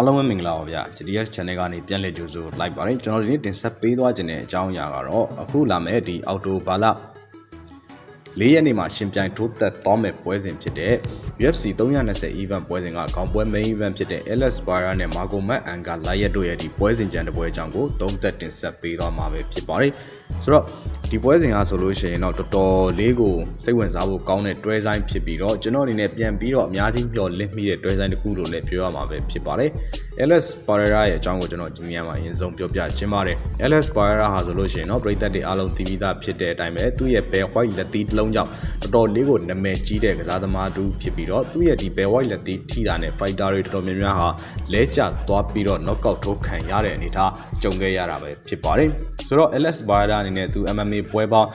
အားလုံးပဲမင်္ဂလာပါဗျာ GTS channel ကနေပြန်လည်ကြိုဆိုလိုက်ပါတယ်ကျွန်တော်ဒီနေ့တင်ဆက်ပေးသွားခြင်းတဲ့အကြောင်းအရာကတော့အခုလာမယ့်ဒီအော်တိုဘာလ၄ရက်နေ့မှာရှင်ပြိုင်ထိုးသက်သွားမဲ့ပွဲစဉ်ဖြစ်တဲ့ UFC 320 event ပွဲစဉ်ကခေါင်းပွဲ main event ဖြစ်တဲ့ LS Spire နဲ့ Marco Matt Anga Layet တို့ရဲ့ဒီပွဲစဉ်ကြံတဲ့ပွဲအကြောင်းကိုသုံးသက်တင်ဆက်ပေးသွားမှာပဲဖြစ်ပါတယ်ဆိုတော့ ဒီပွဲစဉ်ကဆိုလို့ရှိရင်တော့တော်တော်လေးကိုစိတ်ဝင်စားဖို့ကောင်းတဲ့တွဲဆိုင်ဖြစ်ပြီးတော့ကျွန်တော်အနေနဲ့ပြန်ပြီးတော့အများကြီးမျှော်လင့်မိတဲ့တွဲဆိုင်တစ်ခုလို့လည်းပြောရမှာပဲဖြစ်ပါတယ် LS Pereira ရဲ့အကြောင်းကိုကျွန်တော်ဒီနေရာမှာအရင်ဆုံးပြောပြချင်ပါတယ် LS Pereira ဟာဆိုလို့ရှိရင်တော့ပြည်သက်တွေအားလုံးသိပြီးသားဖြစ်တဲ့အတိုင်းပဲသူ့ရဲ့ Bell White လက်သီးတစ်လုံးကြောင့်တော်တော်လေးကိုနာမည်ကြီးတဲ့ကစားသမားတူဖြစ်ပြီးတော့သူ့ရဲ့ဒီ Bell White လက်သီးထိတာနဲ့ fighter တွေတော်တော်များများဟာလဲကျသွားပြီးတော့ knockout ထိုးခံရတဲ့အနေအထားကြုံခဲ့ရတာပဲဖြစ်ပါတယ်ဆိုတော့ LS Pereira အနေနဲ့သူ MMA ပွဲပေါင်း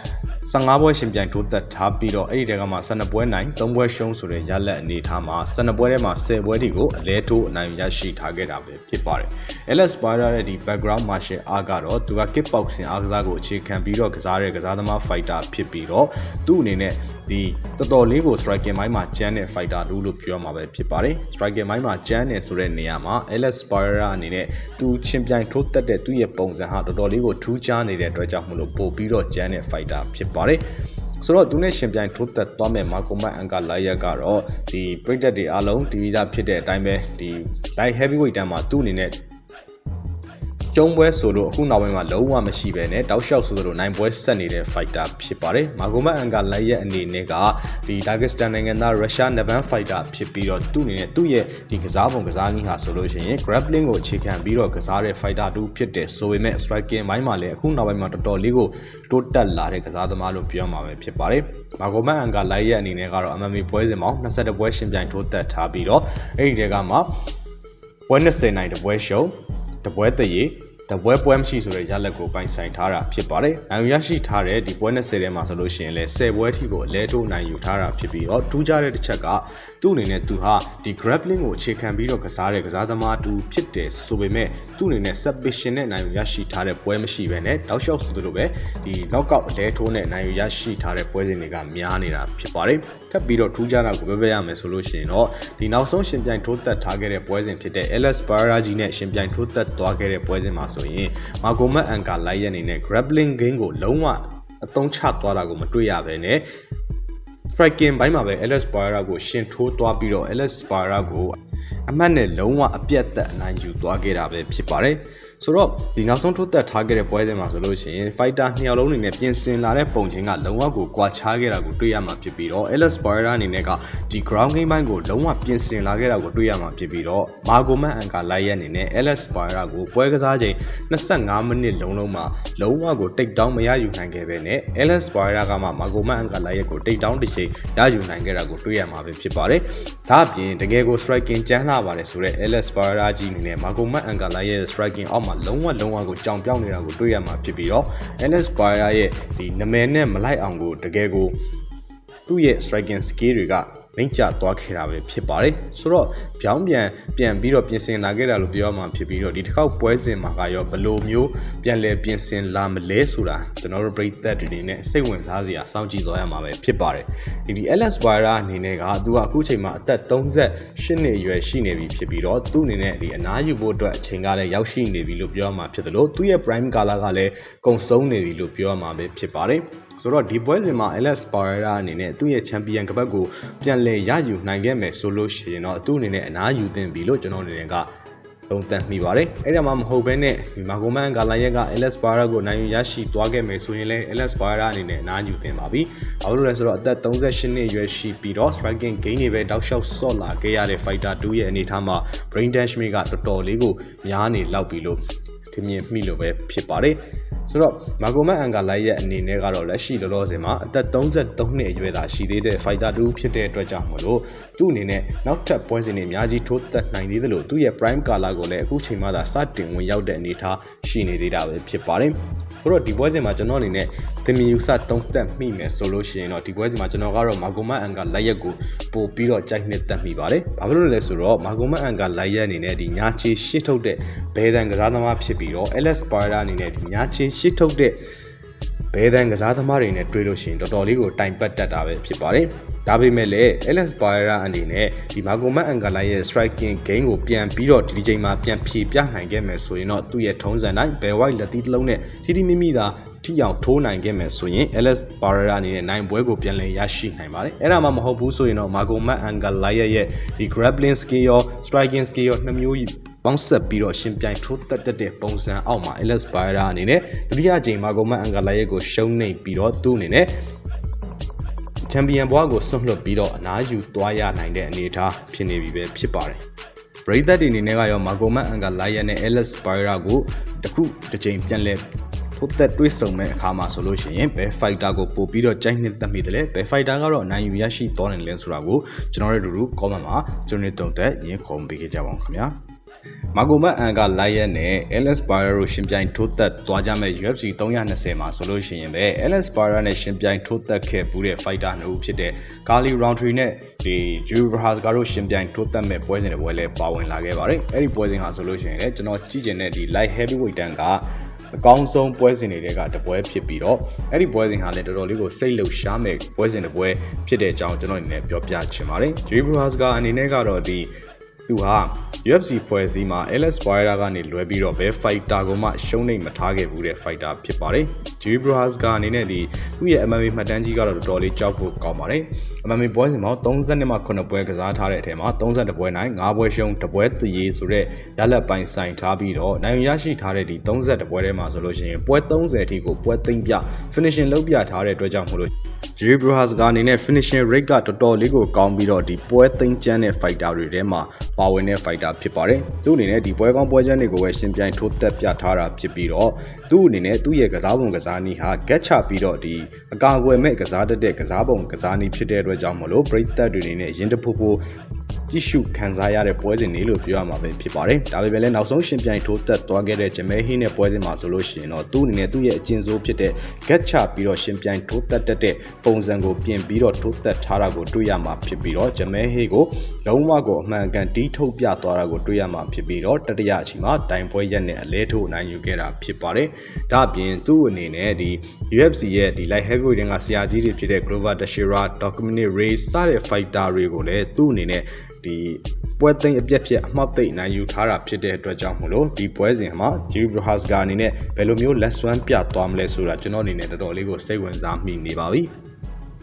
15ပွဲရှင်ပြိုင်ထိုးသက်ထားပြီးတော့အဲ့ဒီတဲကမှ12ပွဲနိုင်3ပွဲရှုံးဆိုတဲ့ရလက်အနေထားမှာ12ပွဲထဲမှာ10ပွဲထိကိုအလဲထိုးအနိုင်ရရှိထားခဲ့တာပဲဖြစ်ပါတယ်။ LS Spider ရဲ့ဒီ background martial art ကတော့သူက kickboxing အားကစားကိုအခြေခံပြီးတော့ကစားတဲ့ကစားသမား fighter ဖြစ်ပြီးတော့သူ့အနေနဲ့ဒီတော်တော်လေးကို striking မိုင်းမှာကျန်းတဲ့ fighter တူလို့ပြောမှာပဲဖြစ်ပါတယ်။ striking မိုင်းမှာကျန်းတယ်ဆိုတဲ့နေရာမှာ LS Spider အနေနဲ့သူချင်းပြိုင်ထိုးတက်တဲ့သူ့ရဲ့ပုံစံဟာတော်တော်လေးကိုထူးခြားနေတဲ့အတွက်ကြောင့်မလို့ပို့ပြီးတော့ကျန်းတဲ့ fighter ဖြစ်ပါတယ်။ဆိုတော့သူနဲ့ရှင်ပြိုင်ထိုးသက်သွားမဲ့မာကိုမတ်အန်ကာလာရက်ကတော့ဒီပရိသတ်တွေအားလုံးတီးသားဖြစ်တဲ့အတိုင်းပဲဒီ light heavyweight တန်းမှာသူ့အနေနဲ့ ကျုံးပွဲဆိုလို့အခုနောက်ပိုင်းမှာလုံးဝမရှိပဲနဲ့တောက်လျှောက်ဆိုလို့နိုင်ပွဲဆက်နေတဲ့ fighter ဖြစ်ပါတယ်မာဂိုမတ်အန်ကာလိုက်ရဲ့အနေနဲ့ကဒီဒါဂစ္စတန်နိုင်ငံသားရုရှားနဗန် fighter ဖြစ်ပြီးတော့သူ့အနေနဲ့သူ့ရဲ့ဒီကစားပုံကစားနည်းဟာဆိုလို့ရှိရင် grappling ကိုအခြေခံပြီးတော့ကစားတဲ့ fighter တူဖြစ်တယ်ဆိုပေမဲ့ striking ဘိုင်းမှာလည်းအခုနောက်ပိုင်းမှာတော်တော်လေးကိုတိုးတက်လာတဲ့ကစားသမားလို့ပြောမှာပဲဖြစ်ပါတယ်မာဂိုမတ်အန်ကာလိုက်ရဲ့အနေနဲ့ကတော့ MMA ပွဲစဉ်ပေါင်း22ပွဲရှင်ပြိုင်ထိုးတက်ထားပြီးတော့အဲ့ဒီတဲကမှပွဲ20နိုင်တပွဲရှုံးတပွဲတရေ တပွဲပွဲမရှိဆိုတဲ့ရလက်ကိုပိုင်ဆိုင်ထားတာဖြစ်ပါတယ်။နိုင်ရရှိထားတဲ့ဒီပွဲ20ထဲမှာဆိုလို့ရှိရင်လည်း10ပွဲထိကိုအလဲထိုးနိုင်ယူထားတာဖြစ်ပြီးတော့ထူးခြားတဲ့တစ်ချက်ကသူ့အနေနဲ့သူဟာဒီ grappling ကိုအခြေခံပြီးတော့ကစားတဲ့ကစားသမားတူဖြစ်တယ်ဆိုပေမဲ့သူ့အနေနဲ့ submission နဲ့နိုင်ရရှိထားတဲ့ပွဲမရှိဘဲနဲ့တောက်လျှောက်ဆိုသလိုပဲဒီ knockout အလဲထိုးနဲ့နိုင်ရရှိထားတဲ့ပွဲစဉ်တွေကများနေတာဖြစ်ပါတယ်။ထပ်ပြီးတော့ထူးခြားတာကိုပြောပြရမယ်ဆိုလို့ရှိရင်တော့ဒီနောက်ဆုံးရှင်ပြိုင်ထိုးသက်ထားခဲ့တဲ့ပွဲစဉ်ဖြစ်တဲ့ LS Barra ကြီးနဲ့ရှင်ပြိုင်ထိုးသက်သွားခဲ့တဲ့ပွဲစဉ်မှာဆိုရင်မာဂိုမတ်အန်ကာလိုက်ရဲ့အနေနဲ့ grappling game ကိုလုံးဝအသုံးချသွားတာကိုမတွေ့ရဘဲနဲ့ striking ဘိုင်းမှာပဲ LS Barra ကိုရှင်ထိုးသွားပြီးတော့ LS Barra ကို အမှတ်နဲ့လုံးဝအပြတ်သက်အနိုင်ယူသွားခဲ့တာပဲဖြစ်ပါတယ်ဆိုတော့ဒီနောက်ဆုံးထိုးသက်ထားခဲ့တဲ့ပွဲစဉ်မှာဆိုလို့ရှိရင် fighter နှစ်ယောက်လုံးအနေနဲ့ပြင်ဆင်လာတဲ့ပုံချင်းကလုံးဝကိုကွာခြားခဲ့တာကိုတွေ့ရမှာဖြစ်ပြီးတော့ LS Barra အနေနဲ့ကဒီ ground game ဘိုင်းကိုလုံးဝပြင်ဆင်လာခဲ့တာကိုတွေ့ရမှာဖြစ်ပြီးတော့ Margo Man Anka လိုက်ရဲ့အနေနဲ့ LS Barra ကိုပွဲကစားချိန်25မိနစ်လုံးလုံးမှာလုံးဝကိုတိတ်တောင်းမရယူနိုင်ခဲ့ပဲနဲ့ LS Barra ကမှ Margo Man Anka လိုက်ရဲ့ကိုတိတ်တောင်းတစ်ချိန်ရယူနိုင်ခဲ့တာကိုတွေ့ရမှာပဲဖြစ်ပါတယ်။ဒါအပြင်တကယ်ကို striking ကျန်းလာပါတယ်ဆိုတော့ LS Barra ကြီးအနေနဲ့ Margo Man Anka လိုက်ရဲ့ striking အောက်မှာလုံးဝလုံးဝကိုကြောင်ပြောင်းနေတာကိုတွေ့ရမှာဖြစ်ပြီးတော့ NS Barra ရဲ့ဒီနမဲနဲ့မလိုက်အောင်ကိုတကယ်ကိုသူ့ရဲ့ striking skill တွေက မိတ်ကျသွားခဲ့တာပဲဖြစ်ပါတယ်ဆိုတော့ပြောင်းပြန်ပြန်ပြီးတော့ပြင်ဆင်လာခဲ့တာလို့ပြောရမှာဖြစ်ပြီးတော့ဒီတစ်ခေါက်ပွဲစဉ်မှာကရောဘယ်လိုမျိုးပြန်လဲပြင်ဆင်လာမလဲဆိုတာကျွန်တော်တို့ပြည်သက်တွေနဲ့စိတ်ဝင်စားစရာစောင့်ကြည့်သွားရမှာပဲဖြစ်ပါတယ်ဒီဒီ LS Vira အနေနဲ့ကသူကအခုချိန်မှာအသက်38နှစ်အရွယ်ရှိနေပြီဖြစ်ပြီးတော့သူ့အနေနဲ့ဒီအနားယူဖို့အတွက်အချိန်ကလည်းရောက်ရှိနေပြီလို့ပြောရမှာဖြစ်တယ်လို့သူ့ရဲ့ prime color ကလည်းကုံဆုံးနေပြီလို့ပြောရမှာပဲဖြစ်ပါတယ် ဆိုတော့ဒီပွဲစဉ်မှာ LS Pereira အနေနဲ့သူ့ရဲ့ချန်ပီယံကပတ်ကိုပြန်လည်ရယူနိုင်ခဲ့မယ်ဆိုလို့ရှိရင်တော့သူ့အနေနဲ့အနားယူသင့်ပြီလို့ကျွန်တော်အနေနဲ့ကသုံးသပ်မိပါတယ်အဲ့ဒါမှမဟုတ်ဘဲနဲ့ဒီမာဂိုမန်ဂါလာရက်က LS Pereira ကိုနိုင်ယူရရှိသွားခဲ့မယ်ဆိုရင်လည်း LS Pereira အနေနဲ့အနားယူသင့်ပါပြီဘာလို့လဲဆိုတော့အသက်38နှစ်အရွယ်ရှိပြီးတော့ striking gain တွေပဲတောက်လျှောက်ဆော့လာခဲ့ရတဲ့ fighter 2ရဲ့အနေအထားမှာ brain dash မိကတော်တော်လေးကိုများနေလောက်ပြီလို့ထင်မြင်မိလို့ပဲဖြစ်ပါတယ် ဆိုတော့မာဂိုမတ်အန်ကာလိုက်ရဲ့အနေနဲ့ကတော့လက်ရှိလောလောဆယ်မှာအသက်33နှစ်အရွယ်သာရှိသေးတဲ့ fighter တူဖြစ်တဲ့အတွက်ကြောင့်မလို့သူ့အနေနဲ့နောက်ထပ်ပွဲစဉ်တွေအများကြီးထိုးသက်နိုင်သေးတယ်လို့သူ့ရဲ့ prime color ကိုလည်းအခုချိန်မှသာစတင်ဝင်ရောက်တဲ့အနေအထားရှိနေသေးတာပဲဖြစ်ပါတယ် ဆိုတော့ဒီပွဲစဉ်မှာကျွန်တော်အနေနဲ့သင်မီယူဆသုံးသက်မိမယ်ဆိုလို့ရှိရင်တော့ဒီပွဲစဉ်မှာကျွန်တော်ကတော့မာဂိုမတ်အန်ကာလိုက်ရက်ကိုပို့ပြီးတော့ကြိုက်နှစ်သက်မိပါတယ်။ဘာဖြစ်လို့လဲဆိုတော့မာဂိုမတ်အန်ကာလိုက်ရက်အနေနဲ့ဒီညာချေရှစ်ထုတ်တဲ့ဘဲတန်ကစားသမားဖြစ်ပြီးတော့ LS Spider အနေနဲ့ဒီညာချေရှစ်ထုတ်တဲ့ဘ ဘဲတန်ကစားသမားတွေနဲ့တွေ့လို့ရှိရင်တော်တော်လေးကိုတိုင်ပတ်တတ်တာပဲဖြစ်ပါတယ်ဒါပေမဲ့လည်း Alex Pereira အနေနဲ့ဒီမာကိုမတ်အန်ဂလာရဲ့ striking game ကိုပြန်ပြီးတော့ဒီချိန်မှာပြန်ဖြေပြနိုင်ခဲ့မယ်ဆိုရင်တော့သူ့ရဲ့ထုံးစံတိုင်းဘယ်ဝိုက်လက်သီးတစ်လုံးနဲ့ထိထိမိမိသာထိအောင်ထိုးနိုင်ခဲ့မယ်ဆိုရင် Alex Pereira အနေနဲ့နိုင်ပွဲကိုပြန်လည်ရရှိနိုင်ပါတယ်အဲ့ဒါမှမဟုတ်ဘူးဆိုရင်တော့မာကိုမတ်အန်ဂလာရဲ့ဒီ grappling skill ရော striking skill ရောနှစ်မျိုး ပေါင်းဆက်ပြီးတော့ရှင်ပြိုင်ထိုးတက်တက်တဲ့ပုံစံအောက်မှာ Alex Pereira အနေနဲ့ဒုတိယအကြိမ်မာကိုမတ်အန်ဂလာရဲ့ကိုရှုံးနေပြီးတော့သူ့အနေနဲ့ချန်ပီယံဘွားကိုဆွန့်လွတ်ပြီးတော့အနားယူသွားရနိုင်တဲ့အနေအထားဖြစ်နေပြီပဲဖြစ်ပါတယ်ပရိသတ်တွေအနေနဲ့ကရောမာကိုမတ်အန်ဂလာရဲ့နဲ့ Alex Pereira ကိုတခုတစ်ချိန်ပြန်လဲထိုးသက်တွေးဆုံမဲ့အခါမှာဆိုလို့ရှိရင်ဘယ် fighter ကိုပို့ပြီးတော့ကြိုက်နှစ်သက်မိတယ်လဲဘယ် fighter ကတော့အနိုင်ယူရရှိသွားတယ်လဲဆိုတာကိုကျွန်တော်တို့တို့ comment မှာကျွန်တော်တို့တုံသက်ရင်းခုံပေးခဲ့ကြပါအောင်ခင်ဗျာ မာဂိုမတ်အန်ကလိုက်ရက်နဲ့ Alex Pereira ရှင်ပြိုင်ထိုးသက်သွားကြမဲ့ UFC 320မှာဆိုလို့ရှိရင်ပဲ Alex Pereira နဲ့ရှင်ပြိုင်ထိုးသက်ခဲ့ပူးတဲ့ fighter နှစ်ဦးဖြစ်တဲ့ Carly Roundtree နဲ့ဒီ Drew Brazil တို့ရှင်ပြိုင်ထိုးသက်မဲ့ပွဲစဉ်တွေပွဲလဲပါဝင်လာခဲ့ပါတယ်။အဲ့ဒီပွဲစဉ်ဟာဆိုလို့ရှိရင်လည်းကျွန်တော်ကြည့်ကျင်တဲ့ဒီ light heavyweight တန်းကအကောင်းဆုံးပွဲစဉ်တွေကတပွဲဖြစ်ပြီးတော့အဲ့ဒီပွဲစဉ်ဟာလည်းတော်တော်လေးကိုစိတ်လှုပ်ရှားမဲ့ပွဲစဉ်တစ်ပွဲဖြစ်တဲ့အကြောင်းကျွန်တော်အနေနဲ့ပြောပြချင်ပါတယ်။ Drew Brazil ကအနေနဲ့ကတော့ဒီသူဟာ UFC ဖွဲ့စည်းမှာ Alex Pereira ကနေလွဲပြီးတော့ဘယ် fighter ကိုမှရှုံးနိမ့်မထားခဲ့ဘူးတဲ့ fighter ဖြစ်ပါတယ်။ Jimmy Bras ကအနေနဲ့ဒီသူ့ရဲ့ MMA မှတ်တမ်းကြီးကတော့တော်တော်လေးကြောက်ဖို့ကောင်းပါတယ်။ MMA ပွဲစဉ်မှာ32မှာ9ပွဲကစားထားတဲ့အထက်မှာ32ပွဲနိုင်9ပွဲရှုံး1ပွဲသရေဆိုတဲ့ရလက်ပိုင်ဆိုင်ထားပြီးတော့နိုင်ရရှိထားတဲ့ဒီ32ပွဲထဲမှာဆိုလို့ရှိရင်ပွဲ30အထိကိုပွဲသိမ့်ပြ finishing လုပ်ပြထားတဲ့အတွက်ကြောင့်မို့လို့ Jerry Bruhas ကအနေနဲ့ finishing rate ကတော်တော်လေးကိုကောင်းပြီးတော့ဒီပွဲသိမ်းချမ်းတဲ့ fighter တွေထဲမှာပါဝင်တဲ့ fighter ဖြစ်ပါတယ်။သူ့အနေနဲ့ဒီပွဲကောင်းပွဲချမ်းတွေကိုပဲရှင်ပြိုင်ထိုးသက်ပြထားတာဖြစ်ပြီးတော့သူ့အနေနဲ့သူ့ရဲ့ကစားပုံကစားနည်းဟာ get ချပြီးတော့ဒီအကာအကွယ်မဲ့ကစားတတ်တဲ့ကစားပုံကစားနည်းဖြစ်တဲ့အတွက်ကြောင့်မလို့ပရိသတ်တွေအနေနဲ့ရင်တဖူဖူ ကြည့်ရှုခံစားရတဲ့ပွဲစဉ်တွေလို့ပြောရမှာပဲဖြစ်ပါတယ်။ဒါပေမဲ့လည်းနောက်ဆုံးရှင်ပြိုင်ထိုးသက်သွားခဲ့တဲ့ဂျမဲဟင်းနဲ့ပွဲစဉ်မှာဆိုလို့ရှိရင်တော့သူ့အနေနဲ့သူ့ရဲ့အကျဉ်းစိုးဖြစ်တဲ့ get ချပြီးတော့ရှင်ပြိုင်ထိုးသက်တက်တဲ့ပုံစံကိုပြင်ပြီးတော့ထိုးသက်ထားတာကိုတွေ့ရမှာဖြစ်ပြီးတော့ဂျမဲဟေးကိုလုံးဝကိုအမှန်ကန်တီးထုတ်ပြသွားတာကိုတွေ့ရမှာဖြစ်ပြီးတော့တတိယအချိန်မှာတိုင်ပွဲရက်နဲ့အလဲထိုးနိုင်ယူခဲ့တာဖြစ်ပါတယ်။ဒါအပြင်သူ့အနေနဲ့ဒီ UFC ရဲ့ဒီ light heavyweight ကဆရာကြီးတွေဖြစ်တဲ့ Glover Teixeira, Dominic Reyes စတဲ့ fighter တွေကိုလည်းသူ့အနေနဲ့ဒီပွဲသိမ်းအပြက်ဖြစ်အမှတ်သိမ်းနိုင်ယူထားတာဖြစ်တဲ့အတွက်ကြောင့်မို့လို့ဒီပွဲစဉ်မှာ Jerry Bruhas ကအနေနဲ့ဘယ်လိုမျိုးလက်စွမ်းပြသွားမလဲဆိုတာကျွန်တော်အနေနဲ့တော်တော်လေးကိုစိတ်ဝင်စားမိနေပါပြီ။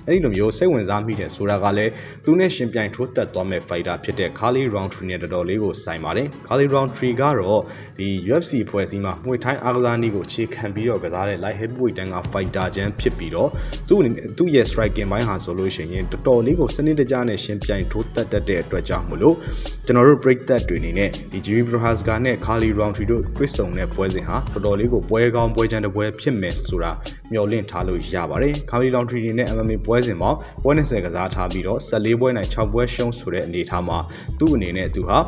အဲ့ဒီလိုမျိုးစိတ်ဝင်စားမိတယ်ဆိုတာကလည်းသူနဲ့ရှင်ပြိုင်ထိုးတက်သွားမဲ့ fighter ဖြစ်တဲ့ Carly Roundtree နဲ့တော်တော်လေးကိုဆိုင်ပါတယ်။ Carly Roundtree ကတော့ဒီ UFC ဖွဲ့စည်းမှာမှွေထိုင်းအားကစားနည်းကိုခြေခံပြီးတော့ကစားတဲ့ light heavyweight တန်းက fighter ချမ်းဖြစ်ပြီးတော့သူ့အနေနဲ့သူ့ရဲ့ striking ဘိုင်းဟာဆိုလို့ရှိရင်တော်တော်လေးကိုစနစ်တကျနဲ့ရှင်ပြိုင်ထိုးတက်တတ်တဲ့အတွက်ကြောင့်မလို့ကျွန်တော်တို့ break that တွေအနေနဲ့ဒီ Jimmy Prohaska နဲ့ Carly Roundtree တို့တွေ့ဆုံတဲ့ပွဲစဉ်ဟာတော်တော်လေးကိုပွဲကောင်းပွဲချမ်းတဲ့ပွဲဖြစ်မယ်ဆိုတာမျှော်လင့်ထားလို့ရပါတယ်။ Carly Roundtree နဲ့ MMA ပွဲစဉ်မှာပွဲ20ကစားထားပြီးတော့14ပွဲနိုင်6ပွဲရှုံးဆိုတဲ့အနေအထားမှာသူ့အနေနဲ့သူဟာ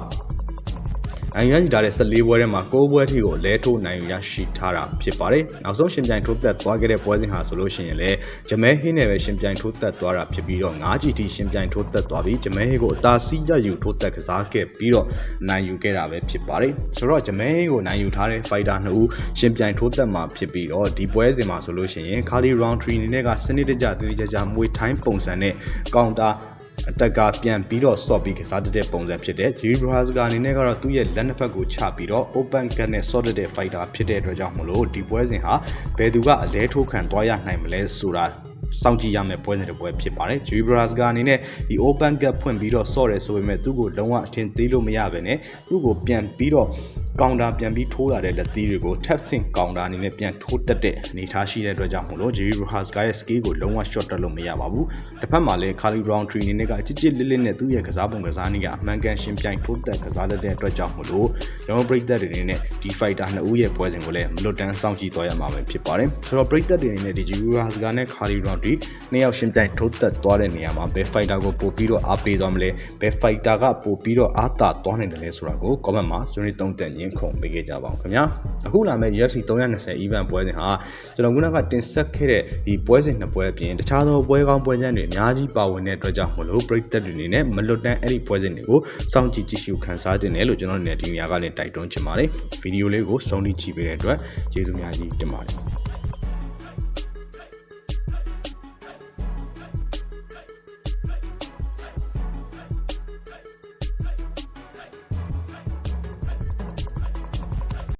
နိုင်ရရှိထားတဲ့14ပွဲထဲမှာ9ပွဲထိကိုလဲထိုးနိုင်ရရှိထားတာဖြစ်ပါတယ်။နောက်ဆုံးရှင်ပြိုင်ထိုးသက်သွားခဲ့တဲ့ပွဲစဉ်ဟာဆိုလို့ရှိရင်လည်းဂျမဲဟင်းနဲ့ပဲရှင်ပြိုင်ထိုးသက်သွားတာဖြစ်ပြီးတော့ 9GT ရှင်ပြိုင်ထိုးသက်သွားပြီးဂျမဲဟင်းကိုအသာစီးရယူထိုးသက်ကစားခဲ့ပြီးတော့နိုင်ယူခဲ့တာပဲဖြစ်ပါတယ်။ဆိုတော့ဂျမဲဟင်းကိုနိုင်ယူထားတဲ့ fighter နှစ်ဦးရှင်ပြိုင်ထိုးသက်မှာဖြစ်ပြီးတော့ဒီပွဲစဉ်မှာဆိုလို့ရှိရင် Carly Roundtree အနေနဲ့ကစနစ်တကျတည်တည်ကြကြမွေထိုင်းပုံစံနဲ့ကောင်တာ အတက်ကပြန်ပြီးတော့ soft ပြီးကစားတတ်တဲ့ပုံစံဖြစ်တဲ့ Jerry Brazil ကအနေနဲ့ကတော့သူ့ရဲ့လက်နှစ်ဖက်ကိုချပြီးတော့ open gun နဲ့ soft တဲ့ fighter ဖြစ်တဲ့အတွက်ကြောင့်မလို့ဒီပွဲစဉ်ဟာဘယ်သူကအလဲထိုးခံသွားရနိုင်မလဲဆိုတာ စောင့်ကြည့်ရမယ့်ပွဲစဉ်တစ်ပွဲဖြစ်ပါတယ်။ Jui Bras ကအနေနဲ့ဒီ open gap ဖွင့်ပြီးတော့ဆော့တယ်ဆိုပေမဲ့သူ့ကိုလုံးဝအထင်သေးလို့မရဘဲနဲ့သူ့ကိုပြန်ပြီးတော့ကောင်တာပြန်ပြီးထိုးလာတဲ့လက်သီးတွေကို tap sink ကောင်တာအနေနဲ့ပြန်ထိုးတက်တဲ့အနေထားရှိတဲ့အတွက်ကြောင့်မို့လို့ Jui Bras ကရဲ့ skill ကိုလုံးဝ short တက်လို့မရပါဘူး။တစ်ဖက်မှာလည်း Carly Roundtree အနေနဲ့ကကြစ်ကြစ်လစ်လစ်နဲ့သူ့ရဲ့ကစားပုံကစားနည်းကအမှန်ကန်ရှင်ပြိုင်ထိုးတက်ကစားတဲ့အတွက်ကြောင့်မို့လို့ကျွန်တော် break တွေအနေနဲ့ဒီ fighter နှစ်ဦးရဲ့ပွဲစဉ်ကိုလည်းမလွတ်တမ်းစောင့်ကြည့်သွားရမှာပဲဖြစ်ပါတယ်။ဆိုတော့ break တွေအနေနဲ့ဒီ Jui Bras ကနဲ့ Carly Roundtree နှစ်ယောက်ရှင်ပြိုင်ထိုးသက်သွားတဲ့နေရာမှာဘယ် fighter ကိုပို့ပြီးတော့အားပေးသွားမလဲဘယ် fighter ကပို့ပြီးတော့အားတာသွားနိုင်တယ်လဲဆိုတာကို comment မှာဆွေးနွေးသုံးသပ်ညင်းခုန်ပေးခဲ့ကြပါအောင်ခင်ဗျာအခုလာမယ့် UFC 320 event ပွဲစဉ်ဟာကျွန်တော်ခုနကတင်ဆက်ခဲ့တဲ့ဒီပွဲစဉ်နှစ်ပွဲအပြင်တခြားသောပွဲကောင်းပွဲချမ်းတွေအများကြီးပါဝင်တဲ့အတွက်ကြောင့်မလို့ break တက်တွေအနေနဲ့မလွတ်တမ်းအဲ့ဒီပွဲစဉ်တွေကိုစောင့်ကြည့်ကြည့်ရှုခန်းစားတင်တယ်လို့ကျွန်တော်အနေနဲ့ဒီနေရာကလည်းတိုက်တွန်းချင်ပါတယ်ဗီဒီယိုလေးကိုစုံလီကြည့်ပေးတဲ့အတွက်ကျေးဇူးများကြီးတင်ပါတယ်